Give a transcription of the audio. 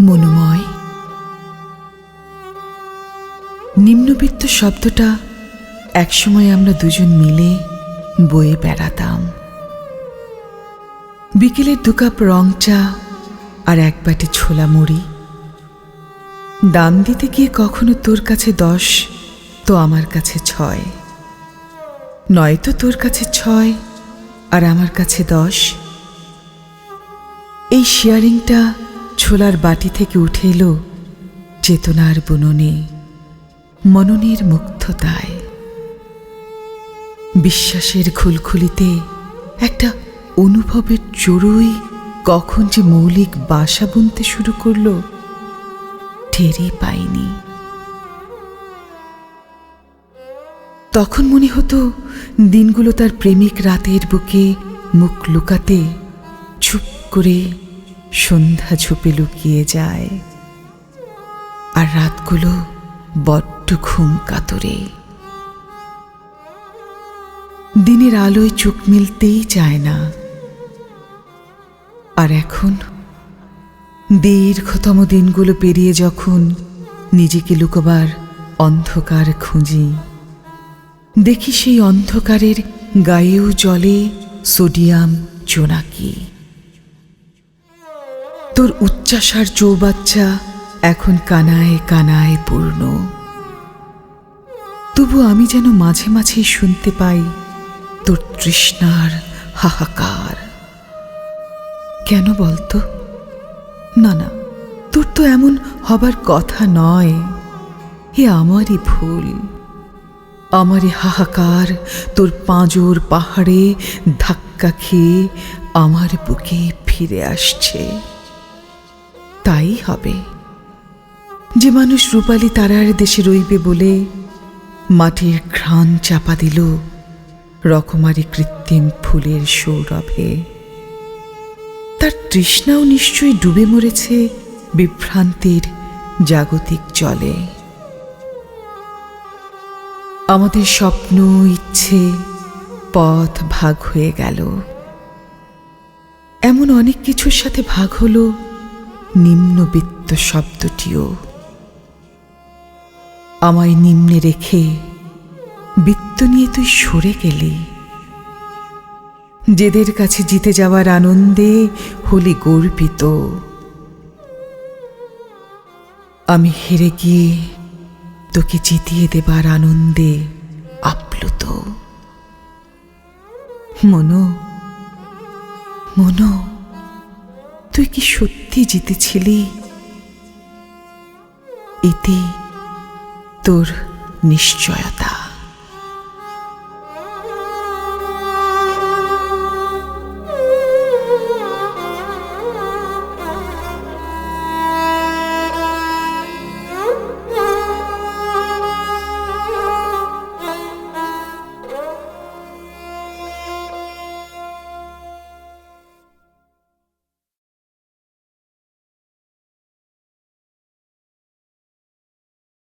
মনোময়। নিম্নবিত্ত শব্দটা একসময় আমরা দুজন মিলে বয়ে বেড়াতাম। বিকেলের দু কাপ রং চা আর এক বাটি ছোলা মুড়ি। দাম দিতে গিয়ে কখনো তোর কাছে দশ, তো আমার কাছে ছয়। নয়তো তোর কাছে ছয় আর আমার কাছে দশ। এই শেয়ারিংটা ছোলার বাটি থেকে উঠে এলো চেতনার বুননে, মননের মুগ্ধতায়। বিশ্বাসের খুলখুলিতে একটা অনুভবের চড়ুই কখন যে মৌলিক বাসা বুনতে শুরু করল টেরই পাইনি। তখন মনে হতো দিনগুলো তার প্রেমিক রাতের বুকে মুখ লুকাতে চুপ করে সন্ধ্যা ঝুপে লুকিয়ে যায়, আর রাতগুলো বড্ড ঘুম কাতরে। দিনের আলোয় চোখ মিলতেই চায় না। আর এখন দীর্ঘতম দিনগুলো পেরিয়ে যখন নিজেকে লুকোবার অন্ধকার খুঁজি, দেখি সেই অন্ধকারের গায়েও জলে সোডিয়াম জোনাকি। তোর উচ্চাসার চৌবাচ্চা এখন কানায় কানায় পূর্ণ। তবু আমি যেন মাঝে মাঝেই শুনতে পাই তোর তৃষ্ণার হাহাকার। কেন বলতো? না না, তোর তো এমন হবার কথা নয়। এ আমারই ভুল, আমারই হাহাকার, তোর পাঁজর পাহাড়ে ধাক্কা খেয়ে আমার বুকে ফিরে আসছে। তাই হবে। যে মানুষ রূপালী তারার দেশে রইবে বলে মাটির ঘ্রাণ চাপা দিল রকমারি কৃত্রিম ফুলের সৌরভে। তার তৃষ্ণাও নিশ্চয়ই ডুবে মরেছে বিভ্রান্তির জাগতিক জলে। আমাদের স্বপ্ন, ইচ্ছে, পথ ভাগ হয়ে গেল। এমন অনেক কিছুর সাথে ভাগ হলো নিম্নবিত্ত শব্দটিও। আমায় নিম্নে রেখে বৃত্ত নিয়ে তুই সরে গেলি। যেদের কাছে জিতে যাওয়ার আনন্দে হলি গর্বিত। আমি হেরে গিয়ে তোকে জিতিয়ে দেবার আনন্দে আপ্লুত। মনো মনো। কি সত্যি জিতেছিলি? এতে তোর নিশ্চয়তা।